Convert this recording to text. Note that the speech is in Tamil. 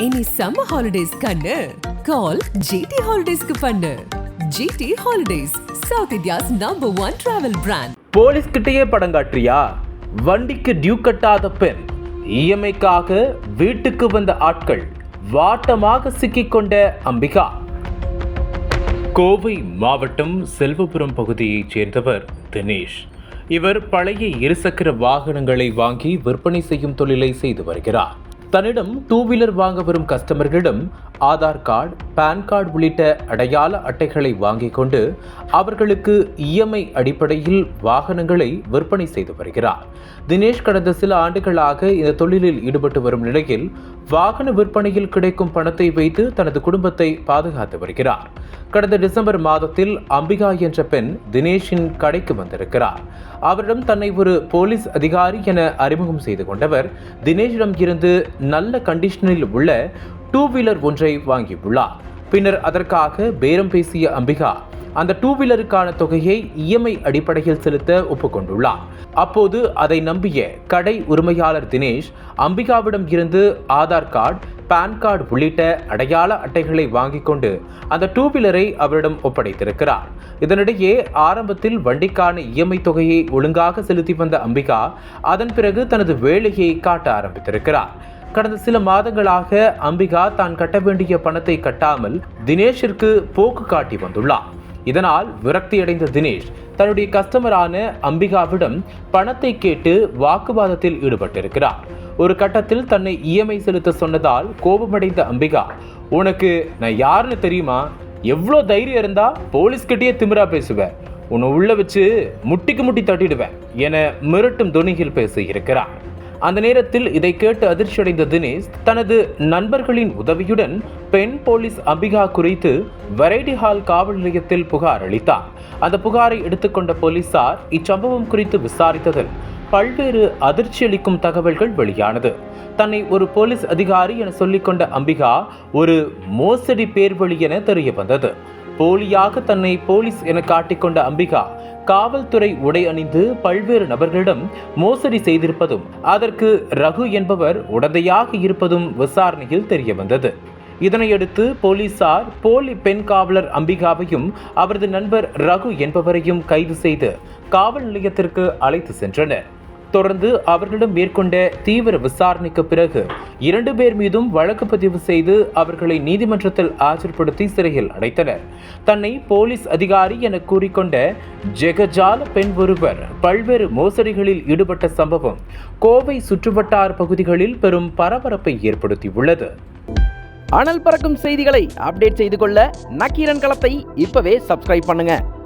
இனி சம்மர் ஹாலிடேஸ் கண்ணு. கால் ஜிடி ஹாலிடேஸ்க்கு பண்ணு. GT holidays south India's number one travel brand police கிட்டேயே படம் காட்டுறியா? வண்டிக்கு டியூ கட்டாத பெண். இஎம்ஐக்காக வீட்டுக்கு வந்த ஆட்கள் வாட்டமாக சிக்கிக்கொண்ட அம்பிகா. கோவை மாவட்டம் செல்வபுரம் பகுதியைச் சேர்ந்தவர் தினேஷ். இவர் பழைய இருசக்கர வாகனங்களை வாங்கி விற்பனை செய்யும் தொழிலை செய்து வருகிறார். தன்னிடம் டூ வீலர் வாங்க வரும் கஸ்டமர்களிடம் ஆதார் கார்டு பான் கார்டு உள்ளிட்ட அடையாள அட்டைகளை வாங்கிக் கொண்டு அவர்களுக்கு இஎம்ஐ அடிப்படையில் வாகனங்களை விற்பனை செய்து வருகிறார். தினேஷ் கடந்த சில ஆண்டுகளாக இந்த தொழிலில் ஈடுபட்டு வரும் நிலையில் வாகன விற்பனையில் கிடைக்கும் பணத்தை வைத்து தனது குடும்பத்தை பாதுகாத்து வருகிறார். கடந்த டிசம்பர் மாதத்தில் அம்பிகா என்ற பெண் தினேஷின் கடைக்கு வந்திருக்கிறார். அவரிடம் தன்னை ஒரு போலீஸ் அதிகாரி என அறிமுகம் செய்து கொண்டவர் தினேஷிடம் இருந்து நல்ல கண்டிஷனில் உள்ள டூ வீலர் ஒன்றை வாங்கியுள்ளார். பின்னர் அதற்காக பேரம் பேசிய அம்பிகா அந்த டூ வீலருக்கான தொகையை இஎம்ஐ அடிப்படையில் செலுத்த ஒப்புக்கொண்டுள்ளார். அப்போது அதை நம்பிய கடை உரிமையாளர் தினேஷ் அம்பிகாவிடம் இருந்து ஆதார் கார்டு பான் கார்டு உள்ளிட்ட அடையாள அட்டைகளை வாங்கிக் கொண்டு அந்த டூ வீலரை அவரிடம் ஒப்படைத்திருக்கிறார். இதனிடையே ஆரம்பத்தில் வண்டிக்கான இஎம்ஐ தொகையை ஒழுங்காக செலுத்தி வந்த அம்பிகா அதன் பிறகு தனது வேலையை காட்ட ஆரம்பித்திருக்கிறார். கடந்த சில மாதங்களாக அம்பிகா தான் கட்ட வேண்டிய பணத்தை கட்டாமல் தினேஷிற்கு போக்கு காட்டி வந்துள்ளார். இதனால் விரக்தியடைந்த தினேஷ் தன்னுடைய கஸ்டமரான அம்பிகாவிடம் பணத்தை கேட்டு வாக்குவாதத்தில் ஈடுபட்டிருக்கிறார். ஒரு கட்டத்தில் தன்னை இஎம்ஐ செலுத்த சொன்னதால் கோபமடைந்த அம்பிகா உனக்கு நான் யாருன்னு தெரியுமா? எவ்வளோ தைரியம் இருந்தா போலீஸ்கிட்டயே திமிரா பேசுவேன் உன்னை உள்ள வச்சு முட்டிக்கு முட்டி தட்டிடுவேன் என மிரட்டும் துணியில் பேசியிருக்கிறார். அந்த நேரத்தில் இதை கேட்டு அதிர்ச்சியடைந்த தினேஷ் தனது நண்பர்களின் உதவியுடன் பெண் போலீஸ் அம்பிகா குறித்து வெரைட்டி ஹால் காவல் நிலையத்தில் புகார் அளித்தார். அந்த புகாரை எடுத்துக்கொண்ட போலீசார் இச்சம்பவம் குறித்து விசாரித்ததில் பல்வேறு அதிர்ச்சியளிக்கும் தகவல்கள் வெளியானது. தன்னை ஒரு போலீஸ் அதிகாரி என சொல்லிக்கொண்ட அம்பிகா ஒரு மோசடி பேர்வழி என தெரிய வந்தது. போலியாக தன்னை போலீஸ் என காட்டிக்கொண்ட அம்பிகா காவல்துறை உடை அணிந்து பல்வேறு நபர்களிடம் மோசடி செய்திருப்பதும் அதற்கு ரகு என்பவர் உடந்தையாக இருப்பதும் விசாரணையில் தெரியவந்தது. இதனையடுத்து போலீசார் போலி பெண் காவலர் அம்பிகாவையும் அவரது நண்பர் ரகு என்பவரையும் கைது செய்து காவல் நிலையத்திற்கு அழைத்து சென்றனர். தொடர்ந்து அவர்களிடம் மேற்கொண்ட தீவிர விசாரணைக்கு பிறகு இரண்டு பேர் மீதும் வழக்கு பதிவு செய்து அவர்களை நீதிமன்றத்தில் ஆஜர்படுத்தி சிறையில் அடைத்தனர். தன்னை போலீஸ் அதிகாரி என கூறிக்கொண்ட ஜெகஜால பெண் ஒருவர் பல்வேறு மோசடிகளில் ஈடுபட்ட சம்பவம் கோவை சுற்றுவட்டார் பகுதிகளில் பெரும் பரபரப்பை ஏற்படுத்தியுள்ளது. அனல் பறக்கும் செய்திகளை அப்டேட் செய்து கொள்ள நக்கீரன் களத்தை இப்பவே சப்ஸ்கிரைப் பண்ணுங்க.